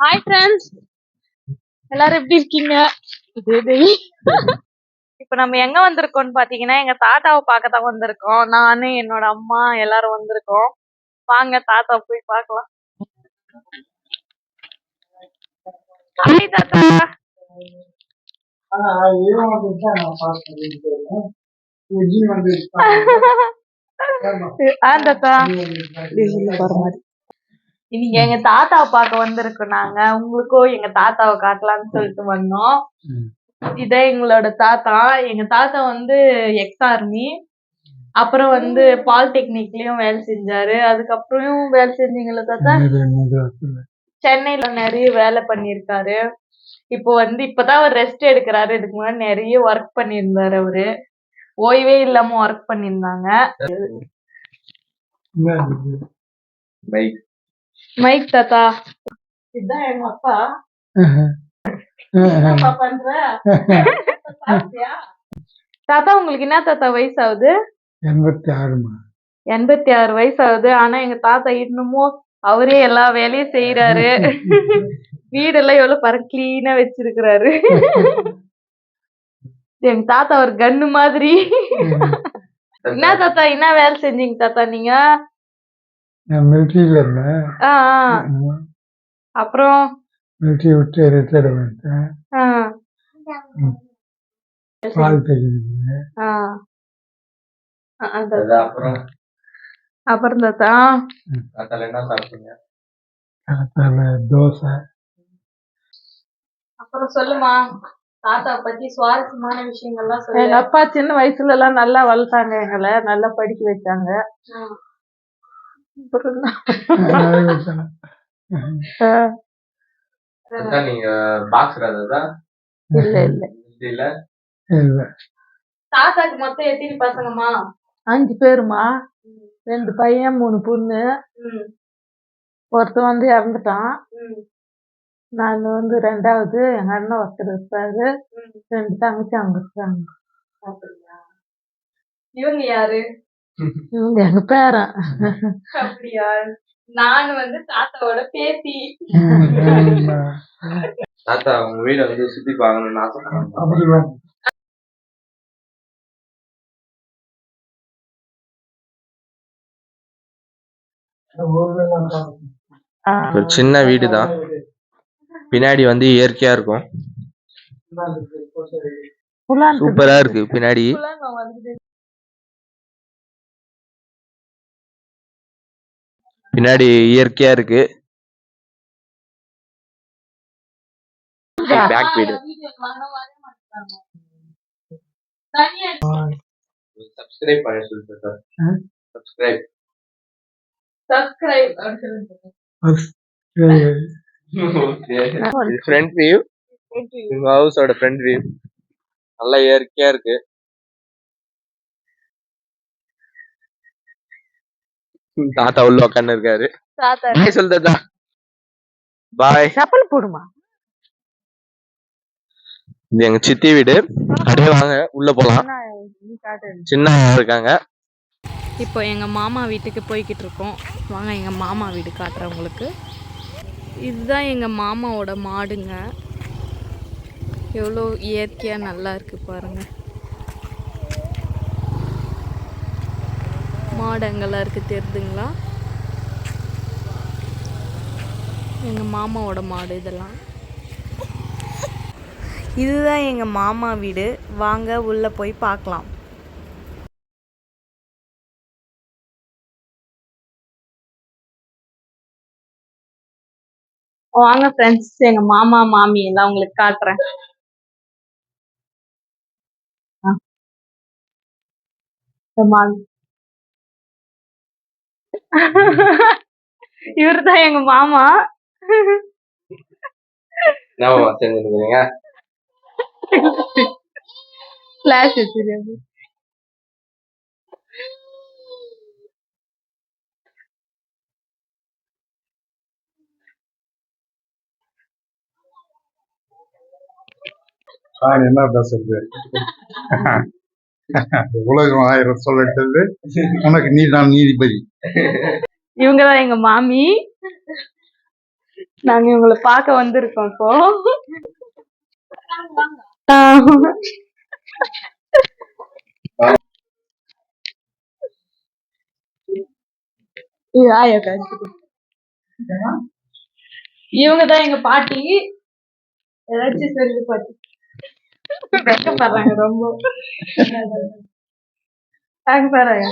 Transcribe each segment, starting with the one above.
Hi friends எல்லாரும் எப்படி இருக்கீங்க. இப்ப நம்ம எங்க வந்திருக்கோம்னு பாத்தீங்கன்னா எங்க தாத்தாவை பார்க்க தான் வந்திருக்கோம். நானு என்னோட அம்மா எல்லாரும் வந்திருக்கோம். வாங்க தாத்தா போய் பார்க்கலாம். ஹாய் தாத்தா. ஆ தாத்தா. இன்னைக்கு எங்க தாத்தாவை பார்க்க வந்திருக்கோம் நாங்க. உங்களுக்கும் எங்க தாத்தாவை காட்டலாம்னு சொல்லிட்டு வந்தோம். இதே எங்களோட தாத்தா. எங்க தாத்தா வந்து எக்ஸ் ஆர்மி அப்புறம் வந்து பாலிடெக்னிக்லயும் வேலை செஞ்சாரு. அதுக்கப்புறம் வேலை செஞ்சீங்களா தாத்தா? சென்னையில நிறைய வேலை பண்ணியிருக்காரு. இப்போ வந்து இப்பதான் அவர் ரெஸ்ட் எடுக்கிறாரு. இதுக்கு முன்னாடி நிறைய ஒர்க் பண்ணியிருந்தாரு அவரு. ஓய்வே இல்லாம ஒர்க் பண்ணியிருந்தாங்க. மைக் தாத்தா இதுதான் எங்க அப்பா? தாத்தா உங்களுக்கு என்ன தாத்தா வயசு ஆகுது எண்பத்தி ஆறுமா எண்பத்தி ஆறு வயசு ஆகுது ஆனா எங்க தாத்தா இன்னமும் அவரே எல்லா வேலையும் செய்யறாரு வீடெல்லாம் எவ்வளவு பாரு கிளீனா வச்சிருக்கிறாரு எங்க தாத்தா ஒரு கன்னு மாதிரி என்ன தாத்தா என்ன வேலை செஞ்சீங்க தாத்தா நீங்க மிலிட்ரியில் இருந்தேன். ஆ, ஆ. அப்புறம்? மிலிட்ரி விட்டு ரிட்டையர்ட் பண்ணிட்டேன் ஆ. அப்புறம்? அப்புறம் தாத்தா என்ன சாப்பிட்டீங்க? தோசை. அப்புறம் சொல்லுமா? தாத்தா பத்தி சுவாரஸ்யமான விஷயங்கள்லாம் சொல்லு. எங்க அப்பா சின்ன வயசுல எல்லாம் நல்லா வளர்த்தாங்க எங்களை. நல்லா படிக்க வச்சாங்க அப்புறம் என்ன? ஆ, அக்கா, நீங்க பாக்ஸ் தான் இல்ல இல்ல. இல்ல. இல்லை. தாத்தாக்கு மொத்தம் எத்தனை பசங்கம்மா? அஞ்சு பேருமா ரெண்டு பையன் மூணு பொண்ணு. ஒருத்தன் வந்து இறந்துட்டான். நான் வந்து ரெண்டாவது எங்க அண்ணன் ஒருத்தர் இருப்பாரு. ரெண்டு தங்கச்சி அங்க இருக்காங்க. இவங்க யாரு? இவங்க எங்க பேரன் அப்படியா? நான் வந்து தாத்தாவோட பேத்தி. தாத்தா உங்க வீட வந்து சுத்தி எல்லாம் பார்க்கணும். ஒரு சின்ன வீடு தான் பின்னாடி வந்து இயற்கையா இருக்கும். சூப்பரா இருக்கு பின்னாடி. பின்னாடி இயற்கையா இருக்கு. பேக் வீடு சப்ஸ்கிரைப் பண்ண சொல்லிட்டு சார்? Subscribe subscribe. இது ஃப்ரண்ட் வியூ உங்க ஹவுஸோட ஃப்ரண்ட் வியூ நல்லா இயற்கையா இருக்கு. தாத்தா உள்ள உட்காந்து இருக்காரு தாத்தா. பாய் சொல்லு தாத்தா. பாய் செப்பல் போடுமா? இது எங்க சித்தி வீடு. அப்படியே வாங்க உள்ள போலாம் சின்ன இருக்காங்க. இப்போ எங்கள் மாமா வீட்டுக்கு போய்கிட்டு இருக்கோம். வாங்க எங்கள் மாமா வீடு காட்டுறேன் உங்களுக்கு. இதுதான் எங்கள் மாமாவோட மாடுங்க. எவ்வளோ இயற்கையாக நல்லா இருக்கு பாருங்க. மாடு அங்கெல்லாம் இருக்கு தெரியுதுங்களா எங்கள் மாமாவோட மாடு இதெல்லாம். இதுதான் எங்கள் மாமா வீடு. வாங்க உள்ளே போய் பார்க்கலாம். வாங்க ஃப்ரெண்ட்ஸ் எங்க மாமா மாமி எல்லாம் உங்களுக்கு காட்டுறேன். மாமி இவர்தான் எங்க மாமா. என்ன செஞ்சுருக்கீங்க ஃபிளாஷ் என்ன பேசுறது உலகம் ஆயிரம் சொல்லட்டது உனக்கு நீ தான் நீதிபதி. இவங்கதான் எங்க மாமி. நாங்க உங்களை பார்க்க வந்திருக்கோம் இப்போ. ஆ. இது ஆயா காமிக்குது. இவங்க தான் எங்க பாட்டி. ஏதாச்சும் சொல்லு பாட்டி. வெக்கப்படுறாங்க ரொம்ப பாருங்க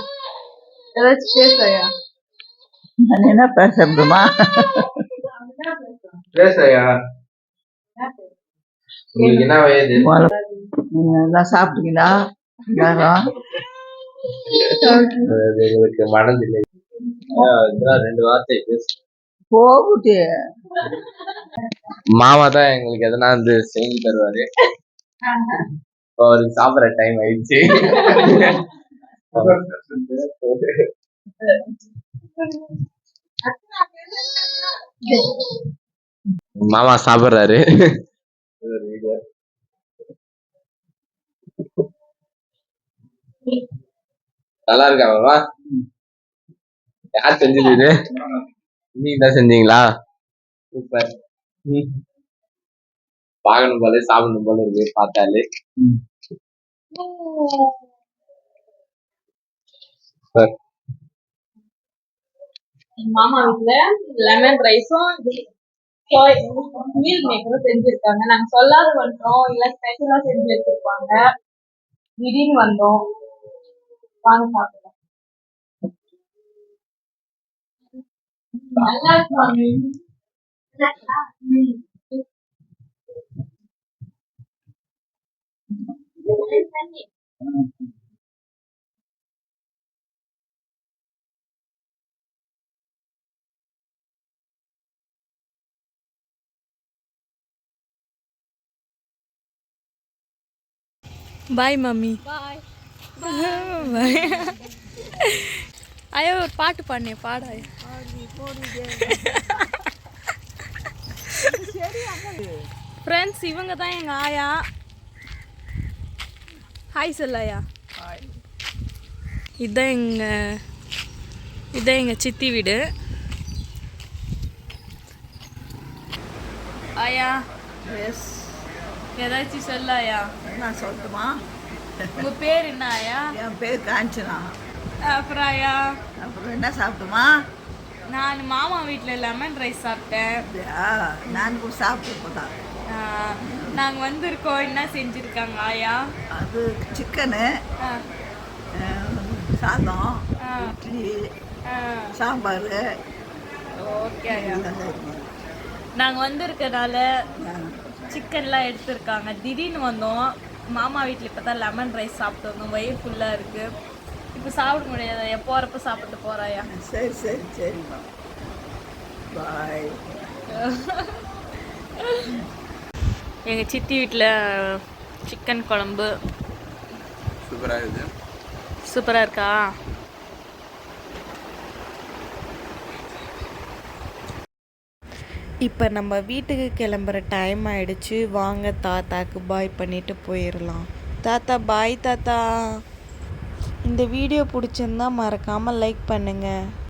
ஏதாச்சும் பேசுறையா நான் என்ன பேசுறதுமா பேசுயா உங்களுக்கு என்ன வயது எல்லாம் சாப்பிட்டீங்களா எல்லாரும் அது எங்களுக்கு மனதில்லை ரெண்டு வார்த்தை பேசு மாமா தான் எங்களுக்கு எதனா வந்து செஞ்சு தருவாரு அவருக்கு சாப்பிடுற டைம் ஆயிடுச்சு. மாமா சாப்பிடுறாரு. நல்லா இருக்கா மாமா? யார் செஞ்சது இது? நீங்க தான் செஞ்சீங்களா? சூப்பர். பார்க்கணும் போல சாப்பிடணும் போல இருக்கு பார்த்தாலே. மாமா வீட்ல லெமன் ரைஸும் மீல் மேக்கரும் செஞ்சிருக்காங்க. நாங்க சொல்லாத வந்தோம் இல்ல ஸ்பெஷலா செஞ்சு வச்சிருப்பாங்க. திடீர்னு வந்தோம். வாங்க சாப்பிடலாம். நல்லா இருக்கு மாமி. ம். பாய் மம்மி பாய் ஐயோ ஒரு பாட்டு பாடினே பாட ஃப்ரெண்ட்ஸ் இவங்க தான் எங்கள் ஆயா ஹாய் சொல்லாயா இதுதான் எங்கள் இதுதான் எங்கள் சித்தி வீடு. ஆயா. எஸ் ஏதாச்சும் சொல்லாயா? நான் சொல்லட்டுமா? உங்கள் பேர் என்ன ஆயா? என் பேர் காஞ்சனா. அப்புறம் ஆயா? அப்புறம் என்ன சாப்பிட்டுமா? நான் மாமா வீட்டில் லெமன் ரைஸ் சாப்பிட்டேன். நான் கூட சாப்பிட்டு போதான் நாங்கள் வந்திருக்கோம். என்ன செஞ்சுருக்காங்க ஆயா? அது சிக்கனு சாதம் ஆ, இட்லி. சாம்பார். ஓகே ஆயா. நாங்கள் வந்திருக்கனால சிக்கன்லாம் எடுத்திருக்காங்க. திடீர்னு வந்தோம். மாமா வீட்டில் இப்போ தான் லெமன் ரைஸ் சாப்பிட்டு வந்தோம். வயிறு ஃபுல்லாக இருக்குது இப்போ சாப்பிட முடியாது? வரப்போ சாப்பிட்டு போகிறாயா சரி சரி சரிம்மா. பாய் எங்கள் சித்தி வீட்டில் சிக்கன் குழம்பு. சூப்பரா இருக்குது சூப்பராக இருக்கா இப்போ நம்ம வீட்டுக்கு கிளம்புற டைம் ஆயிடுச்சு. வாங்க தாத்தாக்கு பாய் பண்ணிட்டு போயிடலாம் தாத்தா பாய் தாத்தா. இந்த வீடியோ பிடிச்சிருந்தா மறக்காமல் லைக் பண்ணுங்கள்